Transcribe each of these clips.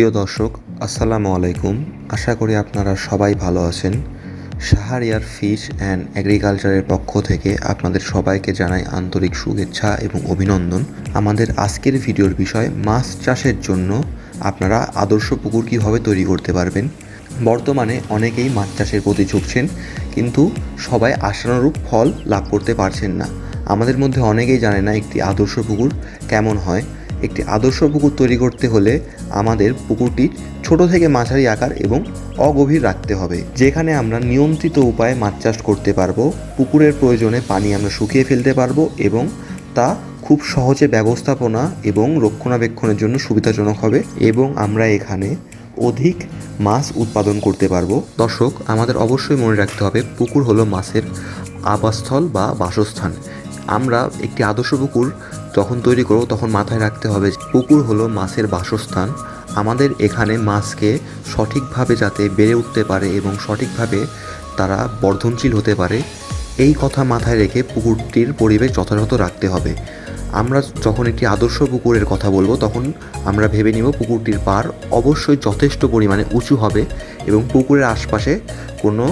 প্রিয় দর্শক, আসসালামু আলাইকুম। আশা করি আপনারা সবাই ভালো আছেন। সাহারিয়ার ফিশ অ্যান্ড অ্যাগ্রিকালচারের পক্ষ থেকে আপনাদের সবাইকে জানাই আন্তরিক শুভেচ্ছা এবং অভিনন্দন। আমাদের আজকের ভিডিওর বিষয়, মাছ চাষের জন্য আপনারা আদর্শ পুকুর কীভাবে তৈরি করতে পারবেন? বর্তমানে অনেকেই মাছ চাষের প্রতি ঝুঁকছেন, কিন্তু সবাই আশানুরূপ ফল লাভ করতে পারছেন না। আমাদের মধ্যে অনেকেই জানে না একটি আদর্শ পুকুর কেমন হয়। একটি আদর্শ পুকুর তৈরি করতে হলে আমাদের পুকুরটি ছোট থেকে মাঝারি আকার এবং অগভীর রাখতে হবে। যেখানে আমরা নিয়ন্ত্রিত উপায়ে মাছ চাষ করতে পারব, পুকুরের প্রয়োজনে পানি আমরা শুকিয়ে ফেলতে পারব এবং তা খুব সহজে ব্যবস্থাপনা এবং রক্ষণাবেক্ষণের জন্য সুবিধাজনক হবে এবং আমরা এখানে অধিক মাছ উৎপাদন করতে পারব। দর্শক, আমাদের অবশ্যই মনে রাখতে হবে, পুকুর হলো মাছের আবাসস্থল বা বাসস্থান। আমরা একটি আদর্শ পুকুর যখন তৈরি করব, তখন মাথায় রাখতে হবে পুকুর হলো মাছের বাসস্থান। আমাদের এখানে মাছকে সঠিকভাবে যাতে বেড়ে উঠতে পারে এবং সঠিকভাবে তারা বর্ধনশীল হতে পারে, এই কথা মাথায় রেখে পুকুরটির পরিবেশ যথাযথ রাখতে হবে। আমরা যখন একটি আদর্শ পুকুরের কথা বলব, তখন আমরা ভেবে নিব পুকুরটির পার অবশ্যই যথেষ্ট পরিমাণে উঁচু হবে এবং পুকুরের আশপাশে কোনো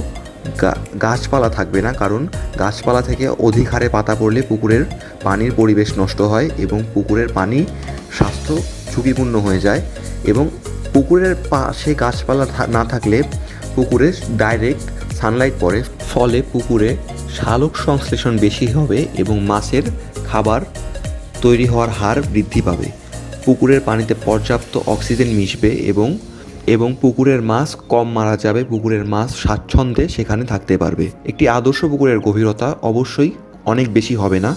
গাছপালা থাকবে না, কারণ গাছপালা থেকে অধিক হারে পাতা পড়লে পুকুরের পানির পরিবেশ নষ্ট হয় এবং পুকুরের পানি স্বাস্থ্য ঝুঁকিপূর্ণ হয়ে যায় এবং পুকুরের পাশে গাছপালা না থাকলে পুকুরে ডাইরেক্ট সানলাইট পড়ে। ফলে পুকুরে শালক সংশ্লেষণ বেশি হবে এবং মাছের খাবার তৈরি হওয়ার হার বৃদ্ধি পাবে। পুকুরের পানিতে পর্যাপ্ত অক্সিজেন মিশবে এবং এবং পুকুরের মাছ কম মারা যাবে, পুকুরের মাছ স্বাচ্ছন্দ্যে সেখানে থাকতে পারবে। একটি আদর্শ পুকুরের গভীরতা অবশ্যই অনেক বেশি হবে না।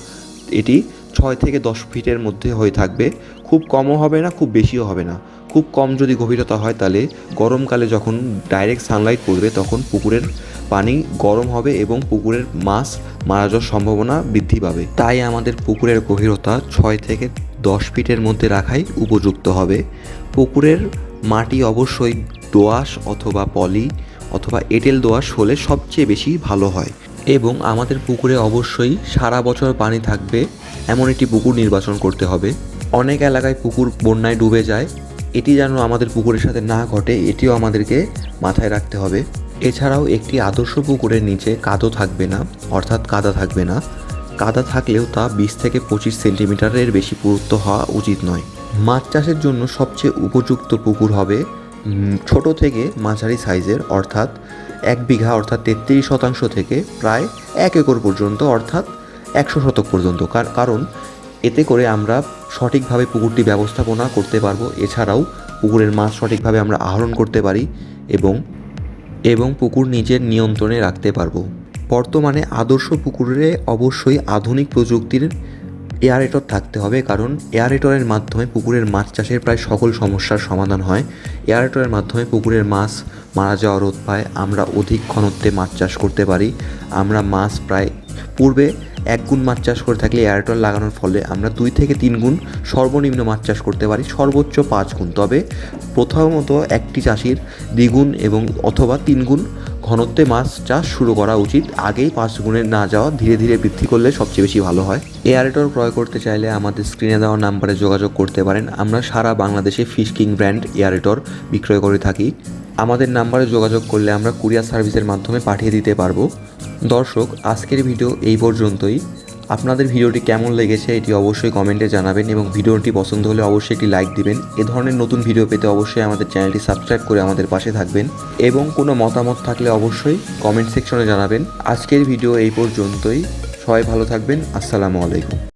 এটি ছয় থেকে দশ ফিটের মধ্যে হয়ে থাকবে। খুব কমও হবে না, খুব বেশিও হবে না। খুব কম যদি গভীরতা হয় তাহলে গরমকালে যখন ডাইরেক্ট সানলাইট পড়বে তখন পুকুরের পানি গরম হবে এবং পুকুরের মাছ মারা যাওয়ার সম্ভাবনা বৃদ্ধি পাবে। তাই আমাদের পুকুরের গভীরতা ছয় থেকে দশ ফিটের মধ্যে রাখাই উপযুক্ত হবে। পুকুরের মাটি অবশ্যই দোআঁশ অথবা পলি অথবা এঁটেল দোআঁশ হলে সবচেয়ে বেশি ভালো হয়। এবং আমাদের পুকুরে অবশ্যই সারা বছর পানি থাকবে, এমন একটি পুকুর নির্বাচন করতে হবে। অনেক এলাকায় পুকুর বন্যায় ডুবে যায়। এটি যেন আমাদের পুকুরের সাথে না ঘটে, এটিও আমাদেরকে মাথায় রাখতে হবে। এছাড়াও একটি আদর্শ পুকুরের নিচে কাদো থাকবে না, অর্থাৎ কাদা থাকবে না। কাদা থাকলেও তা বিশ থেকে পঁচিশ সেন্টিমিটারের বেশি পুরুত্ব হওয়া উচিত নয়। মাছ চাষের জন্য সবচেয়ে উপযুক্ত পুকুর হবে ছোট থেকে মাঝারি সাইজের, অর্থাৎ এক বিঘা, অর্থাৎ তেত্রিশ শতাংশ থেকে প্রায় এক একর পর্যন্ত, অর্থাৎ একশো শতক পর্যন্ত। কার- কারণ এতে করে আমরা সঠিকভাবে পুকুরটি ব্যবস্থাপনা করতে পারব। এছাড়াও পুকুরের মাছ সঠিকভাবে আমরা আহরণ করতে পারি এবং এবং পুকুর নিজের নিয়ন্ত্রণে রাখতে পারব। বর্তমানে আদর্শ পুকুরে অবশ্যই আধুনিক প্রযুক্তির এয়ারেটর থাকতে হবে, কারণ এয়ারেটরের মাধ্যমে পুকুরের মাছ চাষের প্রায় সকল সমস্যার সমাধান হয়। এয়ারেটরের মাধ্যমে পুকুরের মাছ মারা যাওয়া রোধ পায়, আমরা অধিক ঘনত্বে মাছ চাষ করতে পারি। আমরা মাছ প্রায় পূর্বে এক গুণ মাছ চাষ করে থাকলে এয়ারটল লাগানোর ফলে আমরা দুই থেকে তিন গুণ সর্বনিম্ন মাছ চাষ করতে পারি, সর্বোচ্চ পাঁচ গুণ। তবে প্রথমত একটি চাষির দ্বিগুণ এবং অথবা তিন গুণ ঘনত্বে মাছ চাষ শুরু করা উচিত। আগেই পাঁচ গুণে না যাওয়া ধীরে ধীরে বৃদ্ধি করলে সবচেয়ে বেশি ভালো হয়। এয়ারেটর ক্রয় করতে চাইলে আমাদের স্ক্রিনে দেওয়া নাম্বারে যোগাযোগ করতে পারেন। আমরা সারা বাংলাদেশে ফিশ কিং ব্র্যান্ড এয়ারেটর বিক্রয় করে থাকি। আমাদের নাম্বারে যোগাযোগ করলে আমরা কুরিয়ার সার্ভিসের মাধ্যমে পাঠিয়ে দিতে পারব। দর্শক, আজকের ভিডিও এই পর্যন্তই। আপনাদের ভিডিওটি কেমন লেগেছে এটি অবশ্যই কমেন্টে জানাবেন এবং ভিডিওটি পছন্দ হলে অবশ্যই একটি লাইক দিবেন। এ ধরনের নতুন ভিডিও পেতে অবশ্যই আমাদের চ্যানেলটি সাবস্ক্রাইব করে আমাদের পাশে থাকবেন এবং কোনো মতামত থাকলে অবশ্যই কমেন্ট সেকশনে জানাবেন। আজকের ভিডিও এই পর্যন্তই। সবাই ভালো থাকবেন। আসসালামু আলাইকুম।